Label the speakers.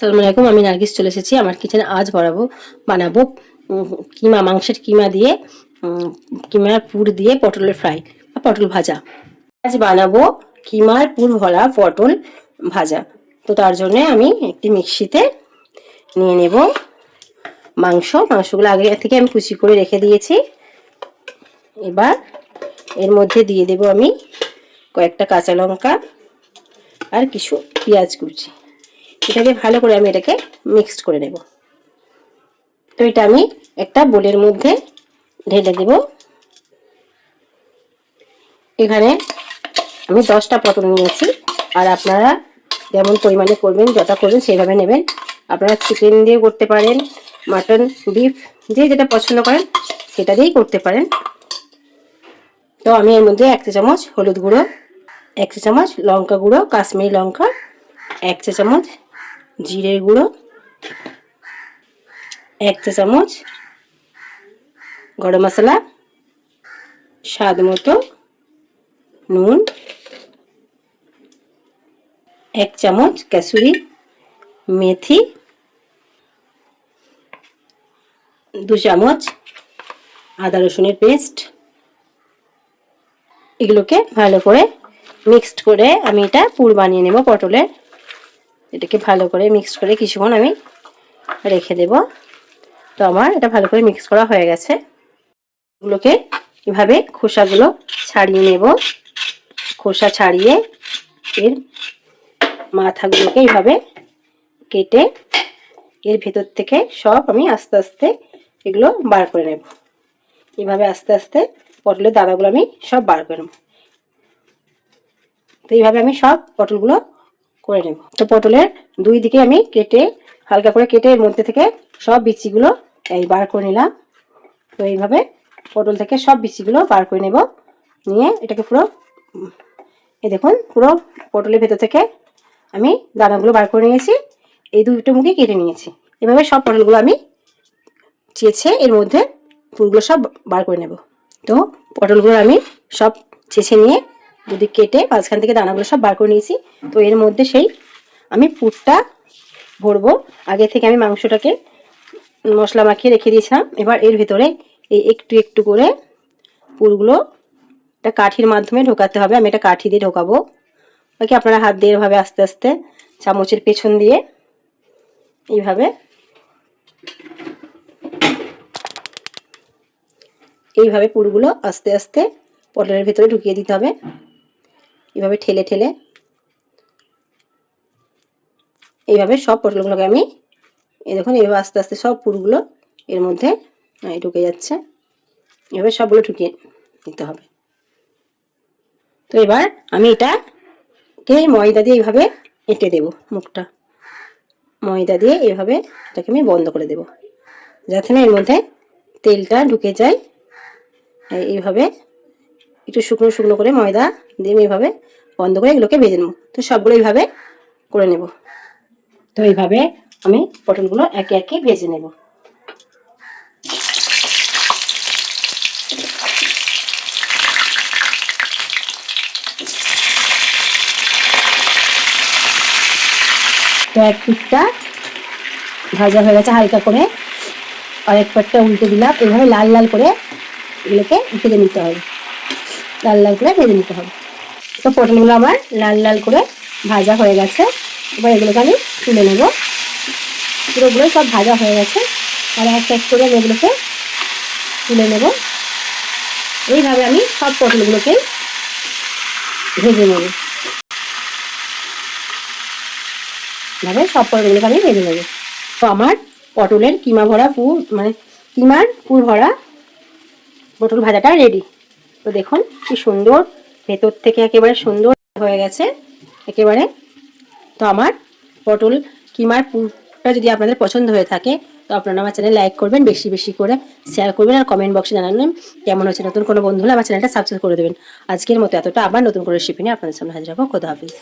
Speaker 1: আসসালামু আলাইকুম আমি নার্গিস চলে এসেছি, আমার কিচেনে আজ বানাবো বানাবো কিমা, মাংসের কিমা দিয়ে কিমার পুর দিয়ে পটলের ফ্রাই বা পটল ভাজা। আজ বানাবো কিমার পুর ভরা পটল ভাজা। তো তার জন্য আমি একটি মিক্সিতে নিয়ে নেব মাংস। মাংসগুলো আগে থেকে আমি কুচি করে রেখে দিয়েছি। এবার এর মধ্যে দিয়ে দেব আমি কয়েকটা কাঁচা লঙ্কা আর কিছু পেঁয়াজ কুচি। এটাকে ভালো করে আমি এটাকে মিক্সড করে নেব। তো এটা আমি একটা বোলের মধ্যে ঢেলে দেব। এখানে আমি দশটা পটল নিয়েছি। আর আপনারা যেমন পরিমাণে করবেন যটা করবেন সেইভাবে নেবেন। আপনারা চিকেন দিয়ে করতে পারেন মাটন বিফ দিয়ে যেটা পছন্দ করেন সেটা দিয়েই করতে পারেন। তো আমি এর মধ্যে এক চা চামচ হলুদ গুঁড়ো, এক চা চামচ লঙ্কা গুঁড়ো, কাশ্মীরি লঙ্কা, এক চা চামচ জিরের গুঁড়ো, এক চা চামচ গরম মশলা, স্বাদ মতো নুন, এক চামচ কাসুরি মেথি, দু চামচ আদা রসুনের পেস্ট। এগুলোকে ভালো করে মিক্সড করে আমি এটা পুর বানিয়ে নেব পটলের। এটাকে ভালো করে মিক্স করে কিছুক্ষণ আমি রেখে দেব। তো আমার এটা ভালো করে মিক্স করা হয়ে গেছে। এগুলোকে এভাবে খোসাগুলো ছাড়িয়ে নেব। খোসা ছাড়িয়ে এর মাথাগুলোকে এইভাবে কেটে এর ভেতর থেকে সব আমি আস্তে আস্তে এগুলো বার করে নেব। এইভাবে আস্তে আস্তে পটলের দানাগুলো আমি সব বার করে নেব। তো এইভাবে আমি সব পটলগুলো করে নেব। তো পটলের দুই দিকে আমি কেটে, হালকা করে কেটে এর মধ্যে থেকে সব বিচিগুলো এই বার করে নিলাম। তো এইভাবে পটল থেকে সব বিচিগুলো বার করে নেব। নিয়ে এটাকে পুরো এই দেখুন, পুরো পটলের ভেতর থেকে আমি দানাগুলো বার করে নিয়েছি। এই দুটো মুখে কেটে নিয়েছি। এভাবে সব পটলগুলো আমি চেঁচে এর মধ্যে ফুলগুলো সব বার করে নেব। তো পটলগুলো আমি সব চেঁচে নিয়ে যদি কেটে মাঝখান থেকে দানাগুলো সব বার করে নিয়েছি, তো এর মধ্যে সেই আমি পুরটা ভরবো। আগে থেকে আমি মাংসটাকে মশলা মাখিয়ে রেখে দিয়েছিলাম। এবার এর ভেতরে এই একটু একটু করে পুরগুলো একটা কাঠির মাধ্যমে ঢোকাতে হবে। আমি এটা কাঠি দিয়ে ঢোকাবো। বাকি আপনারা হাত দিয়ে এভাবে আস্তে আস্তে চামচের পেছন দিয়ে এইভাবে এইভাবে পুরগুলো আস্তে আস্তে পটলের ভিতরে ঢুকিয়ে দিতে হবে। এইভাবে ঠেলে ঠেলে এইভাবে সব পটলগুলোকে আমি এই দেখুন, এইভাবে আস্তে আস্তে সব পুরগুলো এর মধ্যে ঢুকে যাচ্ছে। এভাবে সবগুলো ঢুকিয়ে নিতে হবে। তো এবার আমি এটাকে ময়দা দিয়ে এইভাবে এঁটে দেব মুখটা। ময়দা দিয়ে এইভাবে এটাকে আমি বন্ধ করে দেব। যাতে না এর মধ্যে তেলটা ঢুকে যায়। এইভাবে একটু শুকনো শুকনো করে ময়দা দিয়ে আমি এইভাবে বন্ধ করে এগুলোকে ভেজে নেব। তো সবগুলো এইভাবে করে নেব। তো এইভাবে আমি পটলগুলো একে একে ভেজে নেব। তো এক পিঠটা ভাজা হয়ে গেছে হালকা করে। আর এক পিঠটা উল্টে দিলাম। এভাবে লাল লাল করে এগুলোকে ভেজে নিতে হবে। লাল লাল করে ভেজে নিতে হবে। তো পটলগুলো আমার লাল লাল করে ভাজা হয়ে গেছে। এবার এগুলোকে আমি তুলে নেব। পুরোগুলো সব ভাজা হয়ে গেছে। আর এক এক করে এগুলোকে তুলে নেব। এইভাবে আমি সব পটলগুলোকে ভেজে নেব। ভাবে সব পটলগুলোকে আমি ভেজে নেব। তো আমার পটলের কিমা ভরা পুর মানে কিমার পুর ভরা পটল ভাজাটা রেডি তো দেখুন কি সুন্দর। ভেতর থেকে একেবারে সুন্দর হয়ে গেছে। একেবারে। তো আমার পটল কিমার পুরটা যদি আপনাদের পছন্দ হয়ে থাকে, তো আপনারা আমার চ্যানেল লাইক করবেন, বেশি বেশি করে শেয়ার করবেন আর কমেন্ট বক্সে জানাবেন কেমন হচ্ছে নতুন কোনো বন্ধু হলে আমার চ্যানেলটা সাবস্ক্রাইব করে দেবেন। আজকের মতো এতটা। আবার নতুন করে রেসিপি নিয়ে আপনাদের সামনে হাজির হব। খোদা হাফিজ।